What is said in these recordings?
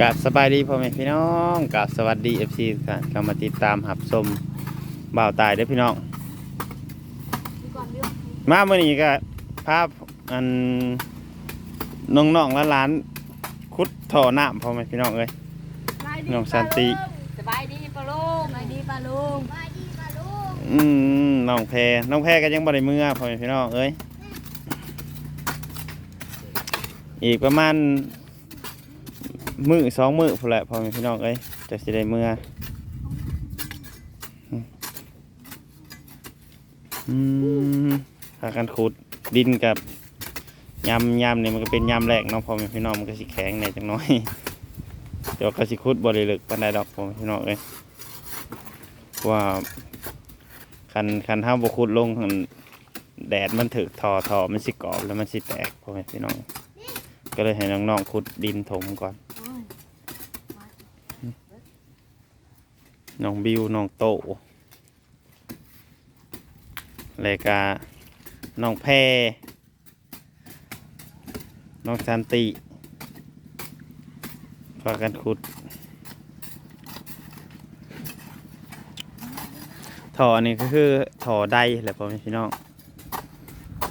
กับสบายดีพ่อแม่พี่น้องกับสวัสดีเอฟซีทุกท่านเข้ามาติดตามหับชมบ่าวตายเด้อพี่น้อง มาเมื่อนี้ก็ภาพอันน้องๆและหลานคุดท่อน้ำพ่อแม่พี่น้องเอ้ย น้องสันติ สบายดีปะลุงสบายดีปะลุงอืมน้องแพรน้องแพรก็ยังบ่ได้มือพ่อแม่พี่น้องเอ้ยอีกประมาณ มือสองมือพอแหละพอแม่พี่น้องเอ้ยจะสิได้มืออืมพากันขุดดินกับยำยำเนี่ยมันก็เป็นยำแรกเนาะพอแม่พี่น้องมันก็สิแข็งในอยจังน้อยเดี๋ยวก็สิขุดบริลึกปานใดดอกพอแม่พี่น้องเอ้ยว่าคันคันห้าบุคุดลงแดดมันถึกทอทอมันสิกรอบแล้วมันสิแตกพอแม่พี่น้องก็เลยให้น้องๆขุดดินถมก่อน น้องบิวน้องโตเลยกาน้องแพรน้องสันติพากันขุดท่อนนี้ก็คือท่อใดแหละพ่อแม่พี่น้อง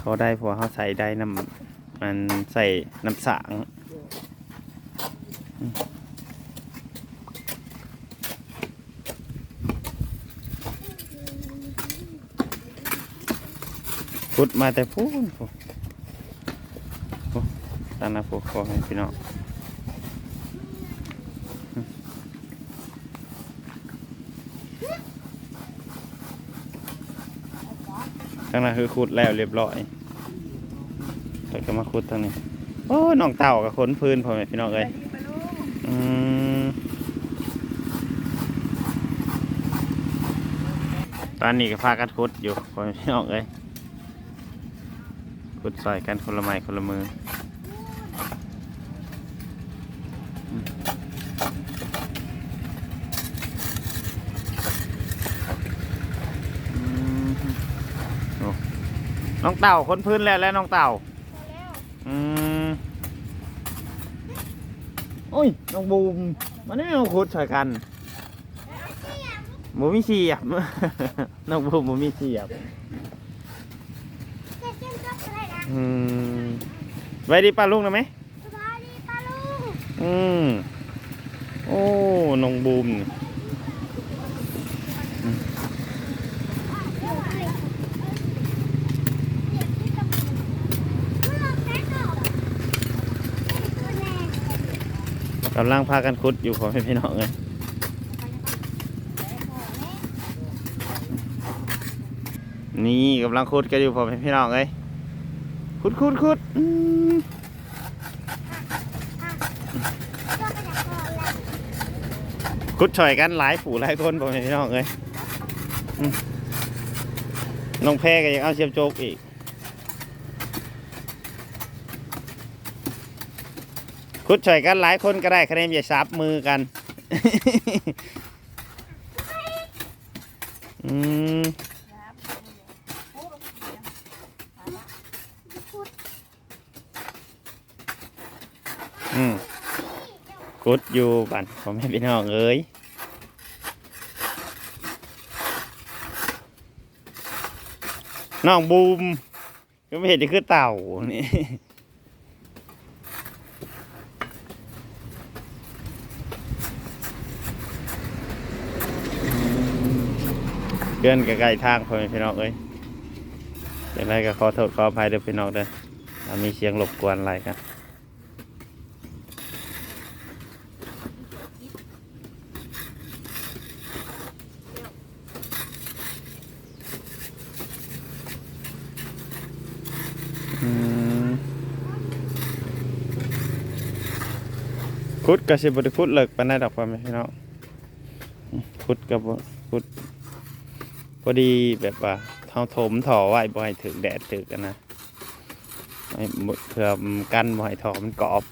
ท่อใดเพราะว่าเขาใส่ใดน้ำมันใส่น้ำสาง ขุดมาแต่พูนพูนนตานนะพวกพ่อแม่พี่น้องทางนั้นคือขุดแล้วเรียบร้อยแล้วก็มาขุดทางนี้ โอ้น้องเต่ากับขนพื้นพ่อแม่พี่น้องเอ้ยอืมตอนนี้ก็พากันขุดอยู่พ่อแม่พี่น้องเอ้ย ขุดใส่กันคนละไม้คนละมืออืมอืมน้องเต่าคนพื้นแล้วแล้วน้องเต่าอืมโอ้ย น้องบูมมาเนี่ยน้องคุดใส่กันบูมีเสียบน้องบูมบูมีเสียบ อืมไว้ดีป้าลุงนะไหมไว้ดีป้าลุงอืมโอ้นงบูมกำลังพากันคุดอยู่ของพี่น้องเลยนี่กำลังคุดกันอยู่ของพี่น้องเลย คุดคุดคุดอืมคุดช่อยกันหลายผู้หลายคนของพี่น้องเลยน้องแพ้ก็ยังเอาเชียมโจกอีกคุดช่วยกันหลายคนก็ได้คะแนนอย่าซับมือกันอืม อืมคุดอยู่บันผมให้พี่น้องเอ้ยน้องบูมก็ไม่เห็นจะคือเต่านี่เกินกับไกลทางพ่อแม่พี่น้องเอ้ยอย่างไรก็ขอโทษขออภัยเด้วยพี่น้องเด้อมีเสียงรบกวนอะไรกัน อืมคุดกระสิบไดคุดเลิกปานใดดอกพ่อแม่พี่น้องอืมคุดกับคุดพอดีแบบว่าเท้าถมถอไว้บ่ให้ถึงแดดถึกกันนะเพื่อกันบ่ให้ถอมันกรอบ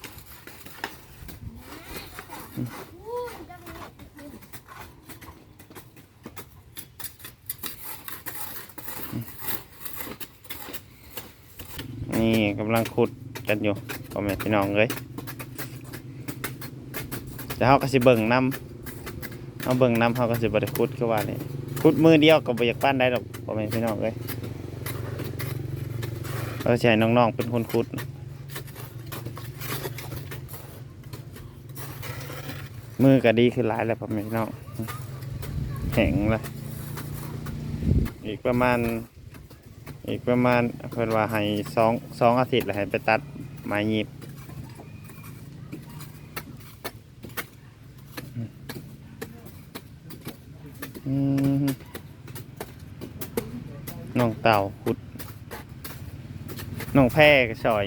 นี่กำลังขุดกันอยู่พ่อแม่พี่น้องเลยแต่เฮาก็สิเบิ่งนํเฮาเบิ่งนํเฮาก็สิบ่ได้ขุดคือว่านี่ขุดมือเดียวก็บ่อยากปานใดดอกพ่อแม่พี่น้องเอ้ยเราให้น้องๆเป็นคนขุด มือก็ดีขึ้นหลายแล้วพ่อแม่พี่น้องแข็งละอีกประมาณ อีกประมาณเพิ่นว่าให้สองสองอาทิตย์แล้วให้ไปตัดไม้หยิบน้องเต่าขุดน้องแพร่ก็ซอย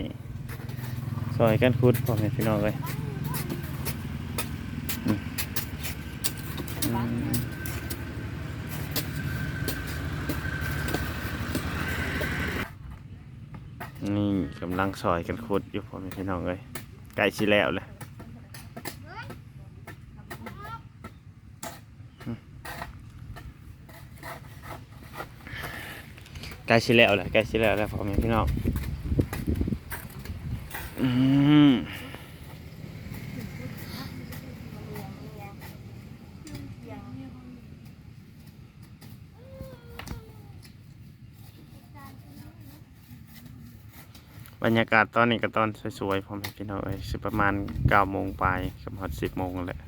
ซอยกันขุดพ่อแม่พี่น้องเลย นี่กำลังซอยกันขุดอยู่พ่อแม่พี่น้องเลยใกล้สิแล้วเลยอืมใกล้สิแล้วเลยใกล้สิแล้วแล้วพ่อแม่พี่น้องอืม รรยากาศตอนนี้ก็ตอนสวยๆผมพี่น้องเอ้ยสิประมาณเก้าโมงไปกับฮอดสิบโมงแหละ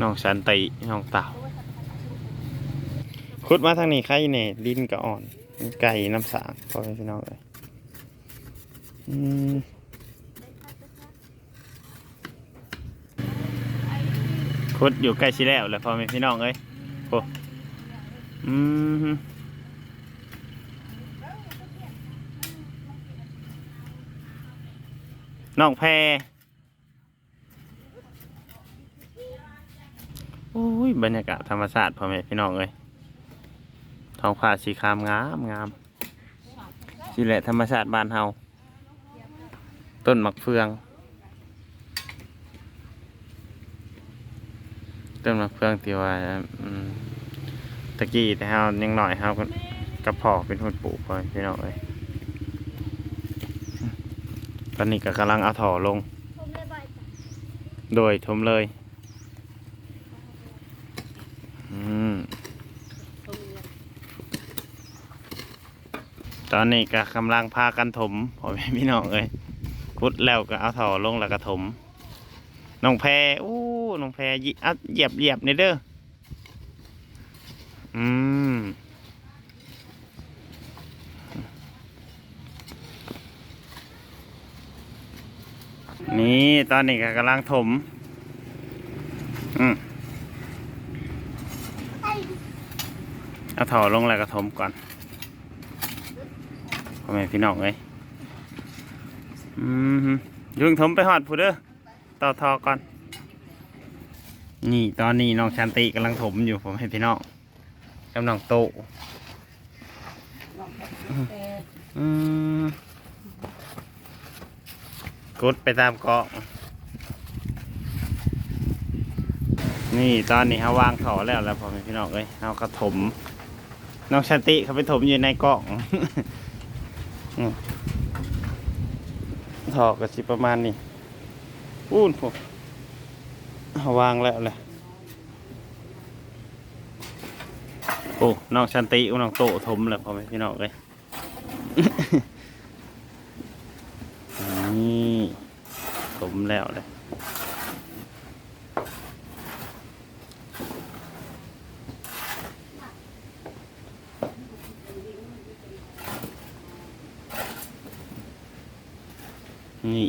น้องสันติน้องเต่าขุดมาทางนี้ใครเนี่ยดินก็อ่อน ไก่น้ำสางพอแม่พี่น้องเอ้ยอืม คุดอยู่ใกล้ชิแล้วแหละพ่อแม่พี่น้องเอ้ยโอ้อืมน้องแพรโอ้ยบรรยากาศธรรมชาติพ่อแม่พี่น้องเอ้ยท้องฟ้าสีครามงามงามสิแหละธรรมชาติบ้านเฮาต้นมะเฟือง ต้นมะเฟืองที่ว่าตะกี้แต่เฮายังหน่อยเฮาก็กระพาะเป็นคนปลูกพอพี่น้องเอ้ยตอนนี้ก็กำลังเอาถ่อลง โดยทมเลยอตอนนี้ก็กำลังพากันถมพ่อแม่พี่น้องเอ้ยพุดแล้วก็เอาถ่อลงแล้วก็ถมน้องแพรอู้ น้องแพรยิอะเหยียบเหยียบนี่เด้ออืมนี่ตอนนี้ก็กำลังถม อืมเอาถอลงแล้วก็ถมก่อนพ่อแม่พี่น้องเอ้ยอืมยุ่งถมไปหอดผู้เด้อต่อทอก่อน นี่ตอนนี้น้องชันติกำลังถมอยู่ผมให้พี่น้องกำลังโตะอืมกดไปตามเกาะนี่ตอนนี้เขาวางถอแล้วแล้วผมให้พี่น้องเอ้ยเขาก็ถมน้องชันติเขาไปถมอยู่ในกล่องถอก็สิประมาณนี้พูนผม วางแล้วแหละโอ้น้องชันติน้องโตถมแล้วพอไหมพี่น้องเลยนี่ถมแล้วเลยนี่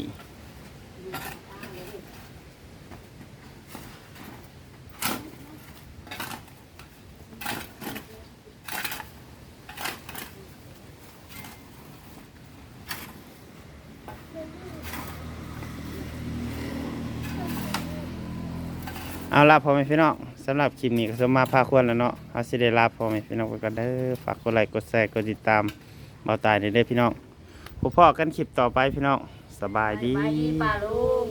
เอาล่ะพ่อแม่พี่น้องสำหรับคลิปนี้ก็สมมาพาควรแล้วเนาะเอาสิได้ลาพ่อแม่พี่น้องไปกันเด้อฝากกดไลค์กดแชร์กดติดตามเบาตายในเด้อพี่น้องพบพ่อกันคลิปต่อไปพี่น้องสบายดี ไปดีป่าลุง